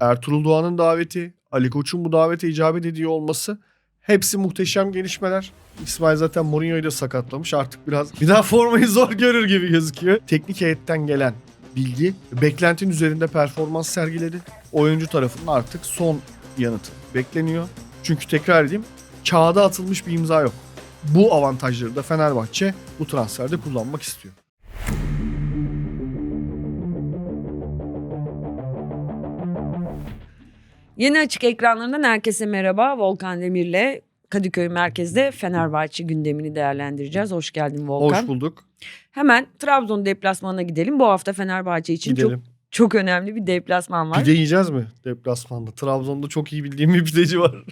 Ertuğrul Doğan'ın daveti, Ali Koç'un bu davete icabet ediyor olması hepsi muhteşem gelişmeler. İsmail zaten Mourinho'yu da sakatlamış. Artık biraz bir daha formayı zor görür gibi gözüküyor. Teknik heyetten gelen bilgi beklentinin üzerinde performans sergiledi. Oyuncu tarafının artık son yanıtı bekleniyor. Çünkü tekrar edeyim kağıda atılmış bir imza yok. Bu avantajları da Fenerbahçe bu transferde kullanmak istiyor. Yeni açık ekranlarından herkese merhaba. Volkan Demir'le Kadıköy merkezde Fenerbahçe gündemini değerlendireceğiz. Hoş geldin Volkan. Hoş bulduk. Hemen Trabzon deplasmanına gidelim. Bu hafta Fenerbahçe için çok Gidelim. çok önemli bir deplasman var. Pide yiyeceğiz mi deplasmanda? Trabzon'da çok iyi bildiğim bir pideci var.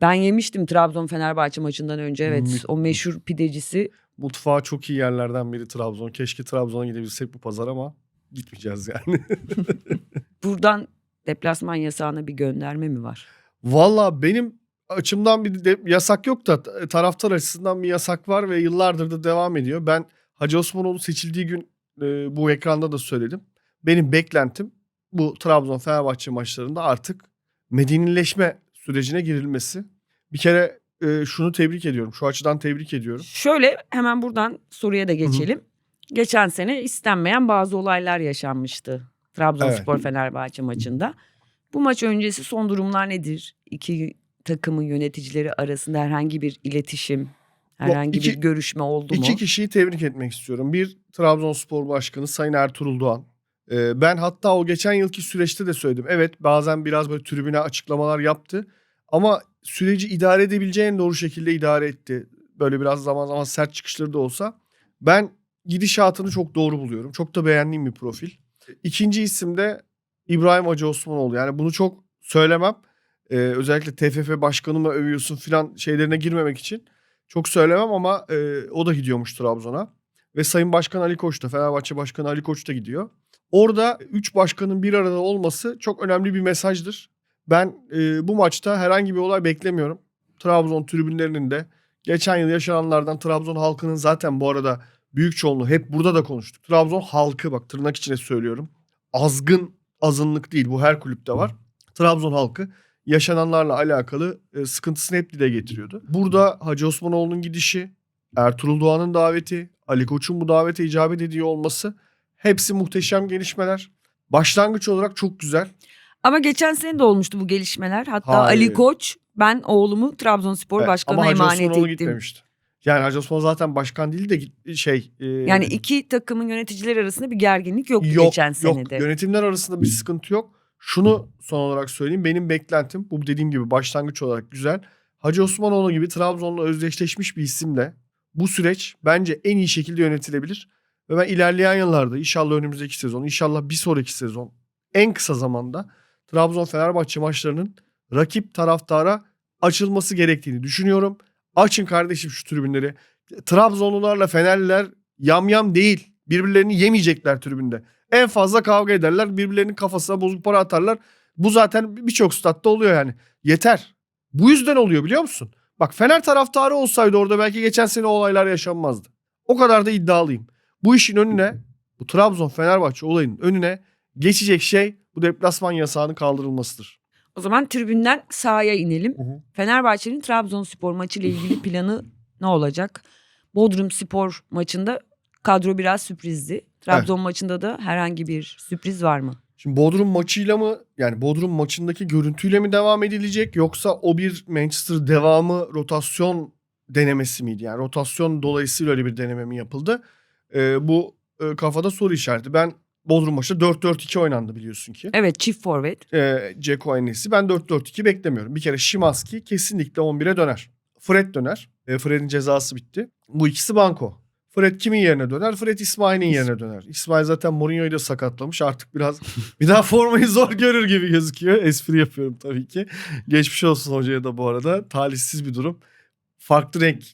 Ben yemiştim Trabzon Fenerbahçe maçından önce. Evet, Mü- o meşhur pidecisi. Mutfağı çok iyi yerlerden biri Trabzon. Keşke Trabzon'a gidebilsek bu pazar ama gitmeyeceğiz yani. Buradan deplasman yasağına bir gönderme mi var? Valla benim açımdan bir de yasak yok da taraftar açısından bir yasak var ve yıllardır da devam ediyor. Ben Hacı Osmanoğlu seçildiği gün e, bu ekranda da söyledim. Benim beklentim bu Trabzon Fenerbahçe maçlarında artık medenileşme sürecine girilmesi. Bir kere e, şunu tebrik ediyorum. Şu açıdan tebrik ediyorum. Şöyle hemen buradan soruya da geçelim. Geçen sene istenmeyen bazı olaylar yaşanmıştı. Trabzonspor Fenerbahçe maçında. Bu maç öncesi son durumlar nedir? İki takımın yöneticileri arasında herhangi bir iletişim, herhangi iki- bir görüşme oldu mu? İki kişiyi tebrik etmek istiyorum. Bir Trabzonspor Başkanı Sayın Ertuğrul Doğan. Ee, ben hatta o geçen yılki süreçte de söyledim. Evet bazen biraz böyle tribüne açıklamalar yaptı. Ama süreci idare edebileceği en doğru şekilde idare etti. Böyle biraz zaman zaman sert çıkışları da olsa. Ben gidişatını çok doğru buluyorum. Çok da beğendiğim bir profil. İkinci isim de İbrahim Hacı Osmanoğlu. Yani bunu çok söylemem. Ee, özellikle TFF başkanıma övüyorsun falan şeylerine girmemek için. Çok söylemem ama e, o da gidiyormuş Trabzon'a. Ve Sayın Başkan Ali Koç da Fenerbahçe Başkanı Ali Koç da gidiyor. Orada üç başkanın bir arada olması çok önemli bir mesajdır. Ben e, bu maçta herhangi bir olay beklemiyorum. Trabzon tribünlerinin de geçen yıl yaşananlardan Trabzon halkının zaten bu arada büyük çoğunluğu hep burada da konuştuk. Trabzon halkı bak tırnak içine söylüyorum. Azgın azınlık değil bu her kulüpte var. Trabzon halkı yaşananlarla alakalı e, sıkıntısını hep dile getiriyordu. Burada Hacı Osmanoğlu'nun gidişi, Ertuğrul Doğan'ın daveti, Ali Koç'un bu davete icabet ediyor olması hepsi muhteşem gelişmeler. Başlangıç olarak çok güzel. Ama geçen sene de olmuştu bu gelişmeler. Hatta Hayır. Ali Koç ben oğlumu Trabzonspor Evet, Başkanı'na Ama Hacı emanet Osmanoğlu ettim. gitmemişti. Yani Hacı Osman zaten başkan değil de git- şey. e, Yani iki takımın yöneticileri arasında bir gerginlik yoktu yok, geçen yok. senede. Yönetimler arasında bir sıkıntı yok. Şunu son olarak söyleyeyim. Benim beklentim bu dediğim gibi başlangıç olarak güzel. Hacı Osmanoğlu gibi Trabzon'la özdeşleşmiş bir isimle bu süreç bence en iyi şekilde yönetilebilir. Ve ben ilerleyen yıllarda inşallah önümüzdeki sezon, inşallah bir sonraki sezon en kısa zamanda Trabzon Fenerbahçe maçlarının rakip taraftara açılması gerektiğini düşünüyorum. Açın kardeşim şu tribünleri. Trabzonlularla Fenerliler yamyam değil. Birbirlerini yemeyecekler tribünde. En fazla kavga ederler. Birbirlerinin kafasına bozuk para atarlar. Bu zaten birçok statta oluyor yani. Yeter. Bu yüzden oluyor biliyor musun? Bak Fener taraftarı olsaydı orada belki geçen sene olaylar yaşanmazdı. O kadar da iddialıyım. Bu işin önüne bu Trabzon Fenerbahçe olayının önüne geçecek şey bu deplasman yasağının kaldırılmasıdır. O zaman tribünden sahaya inelim. Hı hı. Fenerbahçe'nin Trabzonspor maçı ile ilgili planı ne olacak? Bodrum Spor maçında kadro biraz sürprizdi. Trabzon maçında da herhangi bir sürpriz var mı? Şimdi Bodrum maçıyla mı yani Bodrum maçındaki görüntüyle mi devam edilecek yoksa o bir Manchester devamı rotasyon denemesi miydi? Yani rotasyon dolayısıyla öyle bir deneme mi yapıldı? Ee, bu e, kafada soru işareti. Ben Bodrum maçta 4-4-2 oynandı biliyorsun ki. Evet çift forvet. Ee, Ceko Enes'i ben 4-4-2 beklemiyorum. Bir kere Şimanski kesinlikle 11'e döner. Fred döner. E, Fred'in cezası bitti. Bu ikisi banko. Fred kimin yerine döner? Fred İsmail'in yerine döner. İsmail zaten Mourinho'yu da sakatlamış. Artık biraz bir daha formayı zor görür gibi gözüküyor. Espri yapıyorum tabii ki. Geçmiş olsun hocaya da bu arada. Talihsiz bir durum. Farklı renk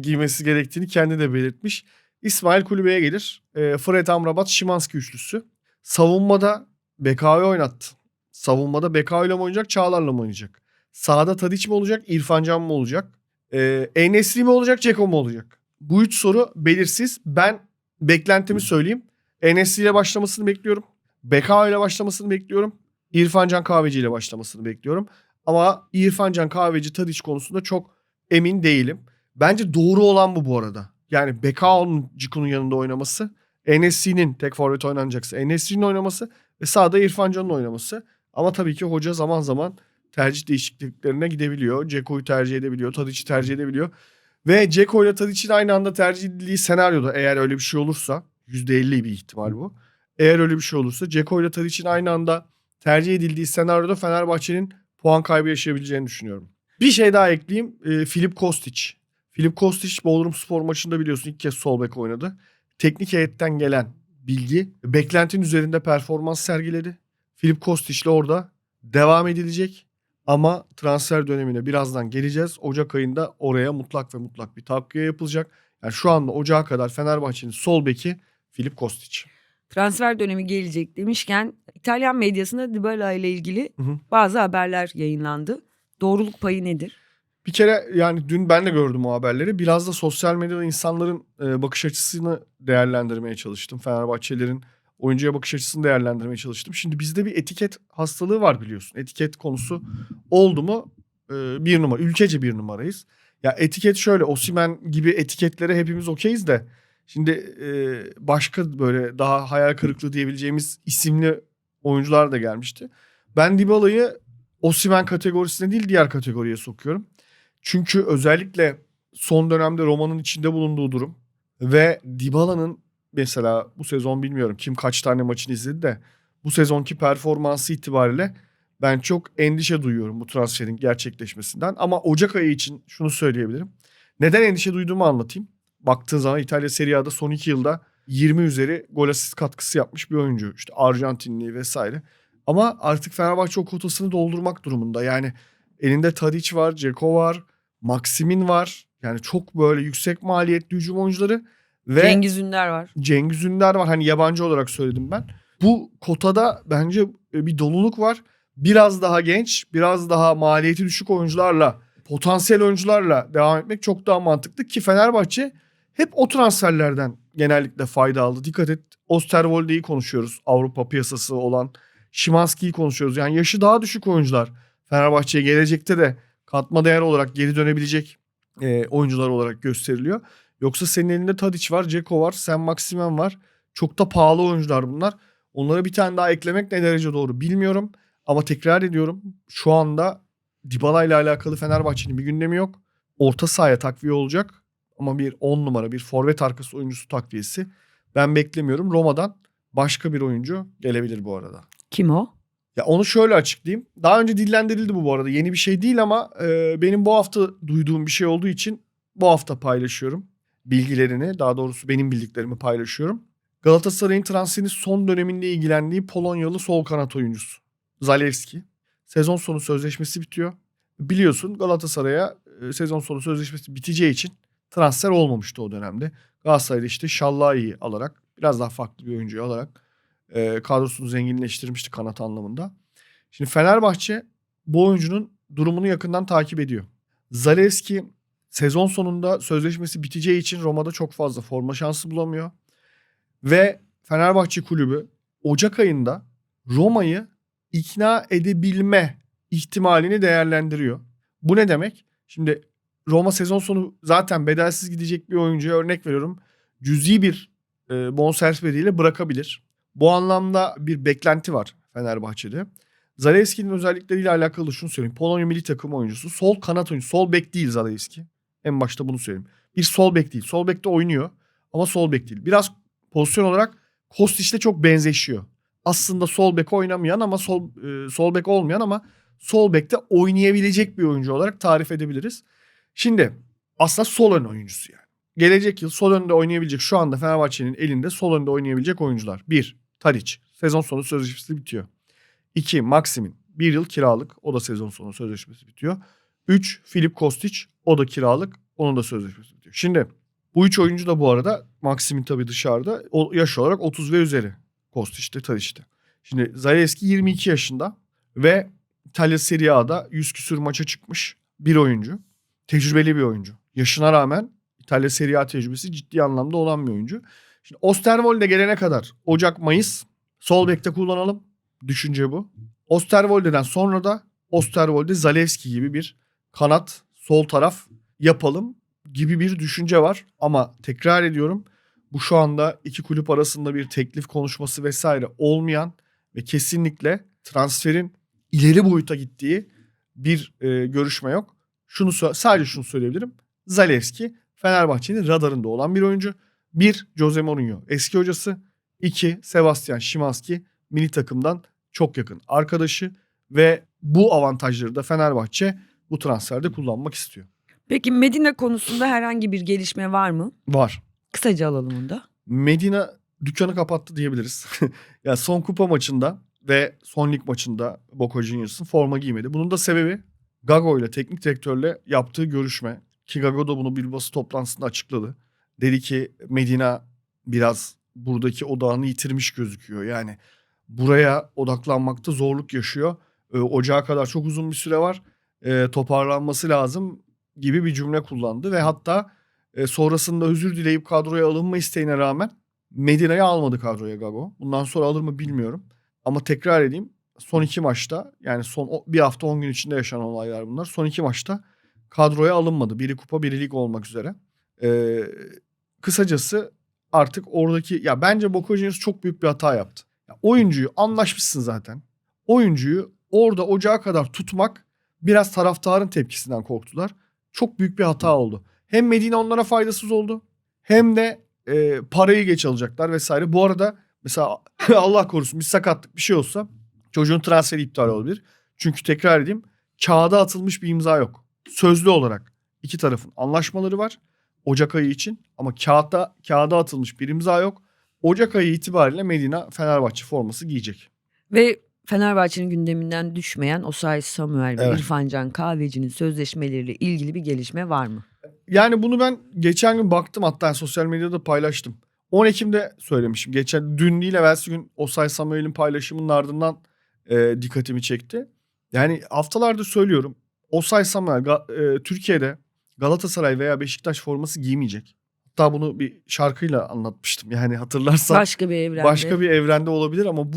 giymesi gerektiğini kendi de belirtmiş. İsmail kulübeye gelir. E, Fred Amrabat Şimanski üçlüsü. Savunmada Bekao'yu oynattı. Savunmada Bekao ile mi oynayacak, Çağlar'la mı oynayacak? Sağda Tadiç mi olacak, İrfan Can mı olacak? Ee, Enesri mi olacak, Ceko mu olacak? Bu üç soru belirsiz. Ben beklentimi söyleyeyim. Enesri ile başlamasını bekliyorum. Bekao ile başlamasını bekliyorum. İrfan Can Kahveci ile başlamasını bekliyorum. Ama İrfan Can Kahveci Tadiç konusunda çok emin değilim. Bence doğru olan bu bu arada. Yani Bekao'nun Ciku'nun yanında oynaması, Enes'i'nin tek forvet oynanacaksa Enes'i'nin oynaması ve sağda İrfan Can'ın oynaması. Ama tabii ki hoca zaman zaman tercih değişikliklerine gidebiliyor. Ceko'yu tercih edebiliyor, Tadiç'i tercih edebiliyor. Ve Ceko ile Tadiç'in aynı anda tercih edildiği senaryoda eğer öyle bir şey olursa %50 bir ihtimal bu. Eğer öyle bir şey olursa Ceko ile Tadiç'in aynı anda tercih edildiği senaryoda Fenerbahçe'nin puan kaybı yaşayabileceğini düşünüyorum. Bir şey daha ekleyeyim. Ee, Filip Kostic. Filip Kostic Bodrum Spor maçında biliyorsun ilk kez sol bek oynadı. Teknik heyetten gelen bilgi beklentinin üzerinde performans sergiledi. Filip Kostic ile orada devam edilecek. Ama transfer dönemine birazdan geleceğiz. Ocak ayında oraya mutlak ve mutlak bir takviye yapılacak. Yani şu anda Ocağa kadar Fenerbahçe'nin sol beki Filip Kostic. Transfer dönemi gelecek demişken İtalyan medyasında Dybala ile ilgili Hı hı. bazı haberler yayınlandı. Doğruluk payı nedir? Bir kere yani dün ben de gördüm o haberleri. Biraz da sosyal medyada insanların e, bakış açısını değerlendirmeye çalıştım. Fenerbahçelerin oyuncuya bakış açısını değerlendirmeye çalıştım. Şimdi bizde bir etiket hastalığı var biliyorsun. Etiket konusu oldu mu e, bir numara. Ülkece bir numarayız. Ya etiket şöyle Osimen gibi etiketlere hepimiz okeyiz de. Şimdi e, başka böyle daha hayal kırıklığı diyebileceğimiz isimli oyuncular da gelmişti. Ben Dybala'yı Osimen kategorisine değil diğer kategoriye sokuyorum. Çünkü özellikle son dönemde Roma'nın içinde bulunduğu durum ve Dybala'nın mesela bu sezon bilmiyorum kim kaç tane maçını izledi de bu sezonki performansı itibariyle ben çok endişe duyuyorum bu transferin gerçekleşmesinden. Ama Ocak ayı için şunu söyleyebilirim. Neden endişe duyduğumu anlatayım. Baktığın zaman İtalya Serie A'da son iki yılda 20 üzeri gol asist katkısı yapmış bir oyuncu. İşte Arjantinli vesaire. Ama artık Fenerbahçe o kotasını doldurmak durumunda. Yani elinde Tadic var, Ceko var, Maksimin var. Yani çok böyle yüksek maliyetli hücum oyuncuları. Ve Cengiz Ünder var. Cengiz Ünder var. Hani yabancı olarak söyledim ben. Bu kotada bence e, bir doluluk var. Biraz daha genç, biraz daha maliyeti düşük oyuncularla, potansiyel oyuncularla devam etmek çok daha mantıklı ki Fenerbahçe hep o transferlerden genellikle fayda aldı. Dikkat et Osterwolde'yi konuşuyoruz. Avrupa piyasası olan Şimanski'yi konuşuyoruz. Yani yaşı daha düşük oyuncular. Fenerbahçe'ye gelecekte de katma değer olarak geri dönebilecek e, oyuncular olarak gösteriliyor. Yoksa senin elinde Tadic var, Ceko var, Sen Maximen var. Çok da pahalı oyuncular bunlar. Onlara bir tane daha eklemek ne derece doğru bilmiyorum. Ama tekrar ediyorum şu anda Dybala ile alakalı Fenerbahçe'nin bir gündemi yok. Orta sahaya takviye olacak. Ama bir 10 numara bir forvet arkası oyuncusu takviyesi ben beklemiyorum. Roma'dan başka bir oyuncu gelebilir bu arada. Kim o? Ya onu şöyle açıklayayım. Daha önce dillendirildi bu bu arada. Yeni bir şey değil ama e, benim bu hafta duyduğum bir şey olduğu için bu hafta paylaşıyorum. Bilgilerini daha doğrusu benim bildiklerimi paylaşıyorum. Galatasaray'ın transferinin son döneminde ilgilendiği Polonyalı sol kanat oyuncusu. Zalewski. Sezon sonu sözleşmesi bitiyor. Biliyorsun Galatasaray'a e, sezon sonu sözleşmesi biteceği için transfer olmamıştı o dönemde. Galatasaray'da işte Şallai'yi alarak biraz daha farklı bir oyuncuyu alarak e, kadrosunu zenginleştirmişti kanat anlamında. Şimdi Fenerbahçe bu oyuncunun durumunu yakından takip ediyor. Zalewski sezon sonunda sözleşmesi biteceği için Roma'da çok fazla forma şansı bulamıyor. Ve Fenerbahçe kulübü Ocak ayında Roma'yı ikna edebilme ihtimalini değerlendiriyor. Bu ne demek? Şimdi Roma sezon sonu zaten bedelsiz gidecek bir oyuncuya örnek veriyorum. Cüzi bir e, bonservis bedeliyle bırakabilir. Bu anlamda bir beklenti var Fenerbahçe'de. Zalewski'nin özellikleriyle alakalı şunu söyleyeyim. Polonya milli takım oyuncusu. Sol kanat oyuncusu. Sol bek değil Zalewski. En başta bunu söyleyeyim. Bir sol bek değil. Sol bekte oynuyor ama sol bek değil. Biraz pozisyon olarak Kostic'le çok benzeşiyor. Aslında sol bek oynamayan ama sol e, sol bek olmayan ama sol bekte oynayabilecek bir oyuncu olarak tarif edebiliriz. Şimdi aslında sol ön oyuncusu yani. Gelecek yıl sol önde oynayabilecek şu anda Fenerbahçe'nin elinde sol önde oynayabilecek oyuncular. 1. Tadic. Sezon sonu sözleşmesi bitiyor. 2. Maximin. Bir yıl kiralık. O da sezon sonu sözleşmesi bitiyor. 3. Filip Kostic. O da kiralık. Onun da sözleşmesi bitiyor. Şimdi bu üç oyuncu da bu arada Maximin tabii dışarıda. O, yaş olarak 30 ve üzeri. Kostic'te Tadic'te. Şimdi Zalewski 22 yaşında ve İtalya Serie A'da 100 küsür maça çıkmış bir oyuncu. Tecrübeli bir oyuncu. Yaşına rağmen İtalya Serie A tecrübesi ciddi anlamda olan bir oyuncu. Şimdi Osterwolde gelene kadar Ocak Mayıs sol bekte kullanalım. Düşünce bu. Osterwolde'den sonra da Osterwolde Zalewski gibi bir kanat sol taraf yapalım gibi bir düşünce var. Ama tekrar ediyorum bu şu anda iki kulüp arasında bir teklif konuşması vesaire olmayan ve kesinlikle transferin ileri boyuta gittiği bir e, görüşme yok. Şunu sadece şunu söyleyebilirim. Zalewski Fenerbahçe'nin radarında olan bir oyuncu. Bir Jose Mourinho eski hocası. İki Sebastian Szymanski milli takımdan çok yakın arkadaşı ve bu avantajları da Fenerbahçe bu transferde kullanmak istiyor. Peki Medine konusunda herhangi bir gelişme var mı? Var. Kısaca alalım onu da. Medina dükkanı kapattı diyebiliriz. ya son kupa maçında ve son lig maçında Boca Juniors'ın forma giymedi. Bunun da sebebi Gago ile teknik direktörle yaptığı görüşme. Ki Gago da bunu bir basın toplantısında açıkladı. Dedi ki Medina biraz buradaki odağını yitirmiş gözüküyor. Yani buraya odaklanmakta zorluk yaşıyor. Ee, Ocağa kadar çok uzun bir süre var. Ee, toparlanması lazım gibi bir cümle kullandı ve hatta e, sonrasında özür dileyip kadroya alınma isteğine rağmen Medina'yı almadı kadroya Gago. Bundan sonra alır mı bilmiyorum. Ama tekrar edeyim son iki maçta yani son bir hafta on gün içinde yaşanan olaylar bunlar. Son iki maçta kadroya alınmadı. Biri kupa biri lig olmak üzere. Ee, kısacası artık oradaki ya bence Boca Juniors çok büyük bir hata yaptı. Ya, oyuncuyu anlaşmışsın zaten. Oyuncuyu orada ocağa kadar tutmak biraz taraftarın tepkisinden korktular. Çok büyük bir hata oldu. Hem Medine onlara faydasız oldu hem de e, parayı geç alacaklar vesaire. Bu arada mesela Allah korusun bir sakatlık bir şey olsa çocuğun transferi iptal olabilir. Çünkü tekrar edeyim kağıda atılmış bir imza yok. Sözlü olarak iki tarafın anlaşmaları var Ocak ayı için ama kağıtta kağıda atılmış bir imza yok. Ocak ayı itibariyle Medina Fenerbahçe forması giyecek. Ve Fenerbahçe'nin gündeminden düşmeyen Osay Samuel ve Evet. İrfan Can Kahveci'nin sözleşmeleriyle ilgili bir gelişme var mı? Yani bunu ben geçen gün baktım hatta sosyal medyada paylaştım. 10 Ekim'de söylemişim. Geçen dün değil evvelsi gün Osay Samuel'in paylaşımının ardından e, dikkatimi çekti. Yani haftalardır söylüyorum. Osay Samuel e, Türkiye'de Galatasaray veya Beşiktaş forması giymeyecek. Hatta bunu bir şarkıyla anlatmıştım. Yani hatırlarsan Başka bir evrende. başka bir evrende olabilir ama bu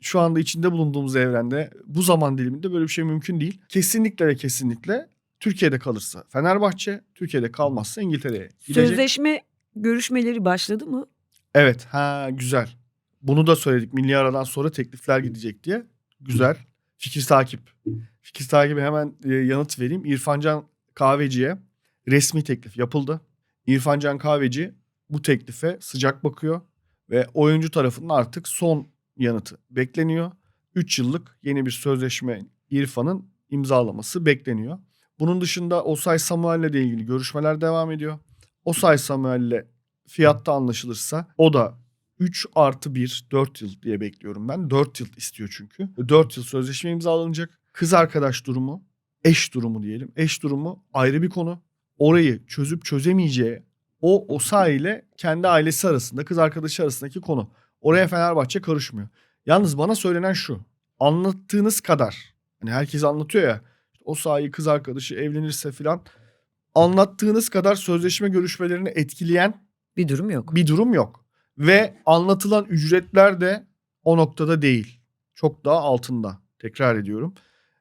şu anda içinde bulunduğumuz evrende bu zaman diliminde böyle bir şey mümkün değil. Kesinlikle ve kesinlikle Türkiye'de kalırsa Fenerbahçe, Türkiye'de kalmazsa İngiltere'ye gidecek. Sözleşme görüşmeleri başladı mı? Evet, ha güzel. Bunu da söyledik milli aradan sonra teklifler gidecek diye. Güzel. Fikir takip. Fikir takibi hemen e, yanıt vereyim. İrfancan Kahveci'ye resmi teklif yapıldı. İrfancan Kahveci bu teklife sıcak bakıyor ve oyuncu tarafından artık son yanıtı bekleniyor. 3 yıllık yeni bir sözleşme İrfan'ın imzalaması bekleniyor. Bunun dışında Osay Samuel'le de ilgili görüşmeler devam ediyor. Osay Samuel'le fiyatta anlaşılırsa o da 3 artı 1 4 yıl diye bekliyorum ben. 4 yıl istiyor çünkü. 4 yıl sözleşme imzalanacak. Kız arkadaş durumu, eş durumu diyelim. Eş durumu ayrı bir konu. Orayı çözüp çözemeyeceği o Osay ile kendi ailesi arasında, kız arkadaşı arasındaki konu. Oraya Fenerbahçe karışmıyor. Yalnız bana söylenen şu. Anlattığınız kadar. Hani herkes anlatıyor ya. O sahi kız arkadaşı evlenirse filan. Anlattığınız kadar sözleşme görüşmelerini etkileyen Bir durum yok. bir durum yok. Ve anlatılan ücretler de o noktada değil. Çok daha altında. Tekrar ediyorum.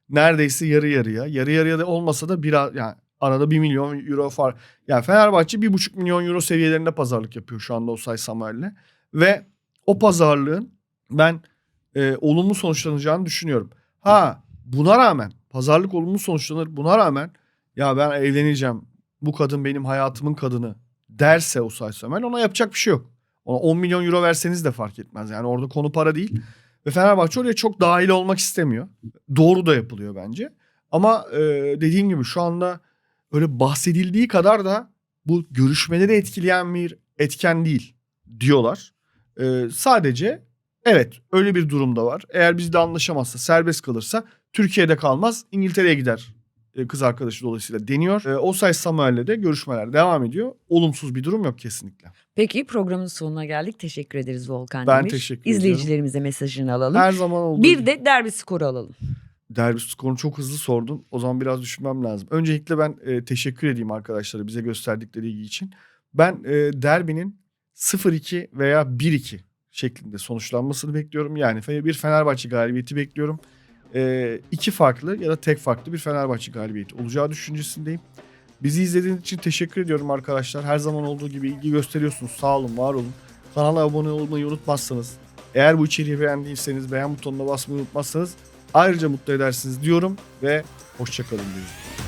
Neredeyse yarı yarıya. Yarı yarıya da olmasa da biraz yani arada 1 milyon euro fark. Yani Fenerbahçe 1,5 milyon euro seviyelerinde pazarlık yapıyor şu anda Osay Samuel'le. Ve o pazarlığın ben e, olumlu sonuçlanacağını düşünüyorum. Ha buna rağmen pazarlık olumlu sonuçlanır. Buna rağmen ya ben evleneceğim. Bu kadın benim hayatımın kadını derse Osay Samuel ona yapacak bir şey yok. Ona 10 milyon euro verseniz de fark etmez. Yani orada konu para değil. Ve Fenerbahçe oraya çok dahil olmak istemiyor. Doğru da yapılıyor bence. Ama e, dediğim gibi şu anda öyle bahsedildiği kadar da bu görüşmeleri etkileyen bir etken değil diyorlar. E, sadece evet öyle bir durumda var. Eğer bizde anlaşamazsa serbest kalırsa Türkiye'de kalmaz İngiltere'ye gider e, kız arkadaşı dolayısıyla deniyor. E, Osay Samuel'le de görüşmeler devam ediyor. Olumsuz bir durum yok kesinlikle. Peki programın sonuna geldik. Teşekkür ederiz Volkan Ben Demir. teşekkür ediyorum. İzleyicilerimize mesajını alalım. Her zaman olduğu bir gibi. de derbi skoru alalım. Derbi skorunu çok hızlı sordun. O zaman biraz düşünmem lazım. Öncelikle ben e, teşekkür edeyim arkadaşlara bize gösterdikleri ilgi için. Ben e, derbinin 0-2 veya 1-2 şeklinde sonuçlanmasını bekliyorum. Yani bir Fenerbahçe galibiyeti bekliyorum. e, iki farklı ya da tek farklı bir Fenerbahçe galibiyeti olacağı düşüncesindeyim. Bizi izlediğiniz için teşekkür ediyorum arkadaşlar. Her zaman olduğu gibi ilgi gösteriyorsunuz. Sağ olun, var olun. Kanala abone olmayı unutmazsanız, eğer bu içeriği beğendiyseniz beğen butonuna basmayı unutmazsanız ayrıca mutlu edersiniz diyorum ve hoşçakalın diyorum.